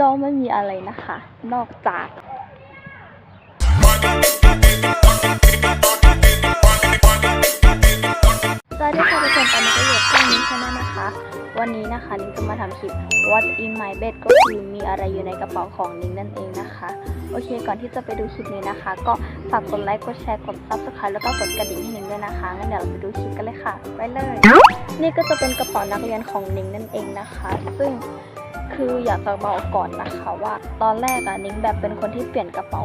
ก็ไม่มีอะไรนะคะ นอกจากสวัสดีค่ะทุกคนตอนนี้ก็อยู่กับช่องนี้ชนะนะคะ วันนี้นะคะนิ้งจะมาทำคลิป What in my bed ก็คือมีอะไรอยู่ในกระเป๋าของนิ้งนั่นเองนะคะ โอเคก่อนที่จะไปดูคลิปนี้นะคะ ก็ฝากกดไลค์กดแชร์กด subscribe แล้วก็กดกระดิ่งให้นิ้งด้วยนะคะงั้นเดี๋ยวเราไปดูคลิปกันเลยค่ะ ไปเลย นี่ก็จะเป็นกระเป๋านักเรียนของนิ้งนั่นเองนะคะ ซึ่ง คืออยากจะบอกก่อนนะคะว่า ตอนแรกอะนิ้งแบบเป็นคนที่เปลี่ยนกระเป๋า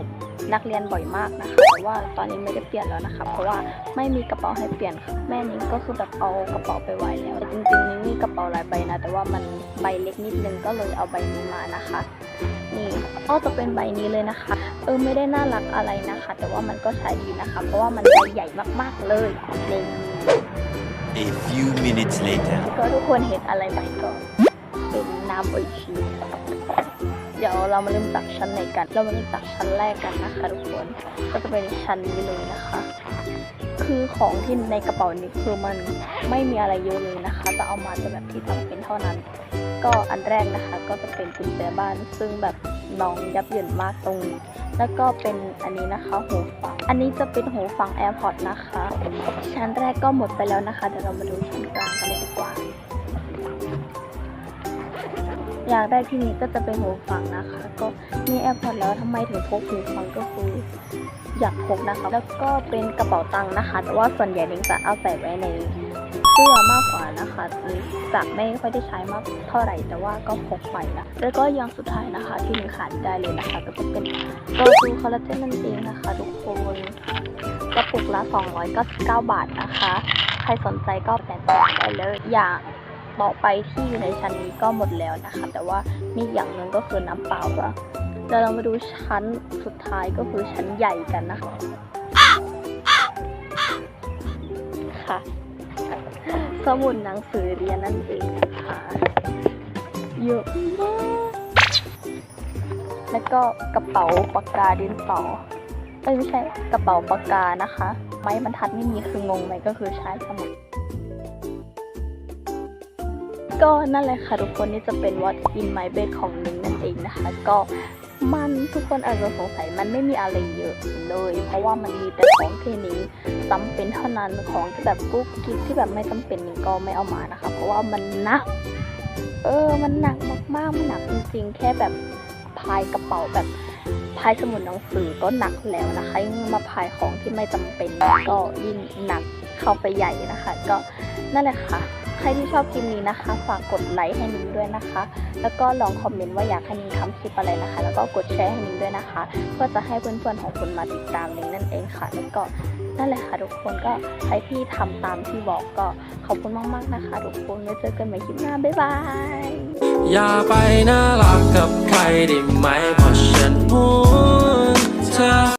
นักเรียนบ่อยมากนะคะแต่ว่าตอนนี้ไม่ได้เปลี่ยนแล้วนะคะเพราะว่าไม่มีกระเป๋าให้เปลี่ยนค่ะแม่นิ้งก็คือแบบเอากระเป๋าไปไว้แล้วจริงๆนิ้งมีกระเป๋าหลายใบนะแต่ว่ามันใบเล็กนิดนึงก็เลยเอาใบนี้มานะคะนี่ก็จะเป็นใบนี้เลยนะคะ เออไม่ได้น่ารักอะไรนะคะ แต่ว่ามันก็ใช้ดีนะคะ เพราะว่ามันใบใหญ่มากๆเลยนี่ A few minutes later. ก็ทุกคนเห็นอะไรไหมก็ เป็นน้ำโออิชิเดี๋ยวเรามาเริ่มจากชั้นไหนกัน เรามาเริ่มจากชั้นแรกกันนะคะทุกคน ก็จะเป็นชั้นนี้เลยนะคะ คือของที่ในกระเป๋านี้คือมันไม่มีอะไรเยอะเลยนะคะแต่เอามาแต่แบบที่จำเป็นเท่านั้น ก็อันแรกนะคะ ก็จะเป็นกุญแจบ้าน ซึ่งแบบน้องยับเยินมากตรงนี้ แล้วก็เป็นอันนี้นะคะหูฟัง อันนี้จะเป็นหูฟัง AirPods นะคะ ชั้นแรกก็หมดไปแล้วนะคะ เดี๋ยวเรามาดูชั้นกลางกันเลยดีกว่า อยางแรกที่นี้ก็จะเป็นหูฟังนะคะ ก็มี AirPods แล้วทำไมถึงพกหูฟังก็คืออยากพกนะคะ แล้วก็เป็นกระเป๋าตังค์นะคะ แต่ว่าส่วนใหญ่นิ้งจะเอาใส่ไว้ในเสื้อมากกว่านะคะจะไม่ค่อยได้ใช้มากเท่าไหร่แต่ว่าก็พกไปนะแล้วก็อย่างสุดท้ายนะคะ ที่นิ้งขาดได้เลยนะคะ ก็จะเป็นตัวซูคอลลาเจนนั่นเองนะคะ ทุกคนกระปุกละ 299 บาทนะคะ ใครสนใจก็แปะต่อได้เลยอย่าง ต่อไปที่อยู่ในชั้นนี้ก็หมดแล้วนะคะ แต่ว่ามีอีกอย่างหนึ่งก็คือน้ำเปล่าละเดี๋ยวเรามาดูชั้นสุดท้ายก็คือชั้นใหญ่กันนะคะ ค่ะ สมุดหนังสือเรียนนั่นเองนะคะเยอะมากแล้วก็กระเป๋าปากกาดินสอเอ้ยไม่ใช่กระเป๋าปากกานะคะ ไม้บรรทัดไม่มีคืองงไหมก็คือใช้สมุด ก็นั่นแหละค่ะทุกคนนี่จะเป็น what in my bed ของนิ้งนั่นเองนะคะ ก็มันทุกคนอาจจะสงสัยมันไม่มีอะไรเยอะเลย เพราะว่ามันมีแต่ของที่นิ้งจำเป็นเท่านั้นของที่แบบกุ๊กกิ๊กที่แบบไม่จำเป็นนิ้งก็ไม่เอามานะคะ เพราะว่ามันหนัก เออมันหนักมากๆมันหนักจริงๆ แค่แบบพายกระเป๋าแบบพายสมุดหนังสือก็หนักแล้วนะคะยิ่งมาพายของที่ไม่จำเป็นก็ยิ่งหนักเข้าไปใหญ่นะคะ ก็นั่นแหละค่ะ ครที่ชอบคลิปนี้นะคะ ฝากกดไลค์ให้นิ้งด้วยนะคะ แล้วก็ลองคอมเมนต์ว่าอยากให้นิ้งทำคลิปอะไรนะคะ แล้วก็กดแชร์ให้นิ้งด้วยนะคะเพื่อจะให้เพื่อนๆของคุณมาติดตามนิ้งนั่นเองค่ะแล้วก็นั่นแหละค่ะทุกคนก็ใครที่ทำตามที่บอกก็ขอบคุณมากๆนะคะ ทุกคนไว้เจอกันใหม่คลิปหน้าบ๊ายบายอย่าไปน่ารักกับใครได้ไหมเพราะฉันห่วงเธอ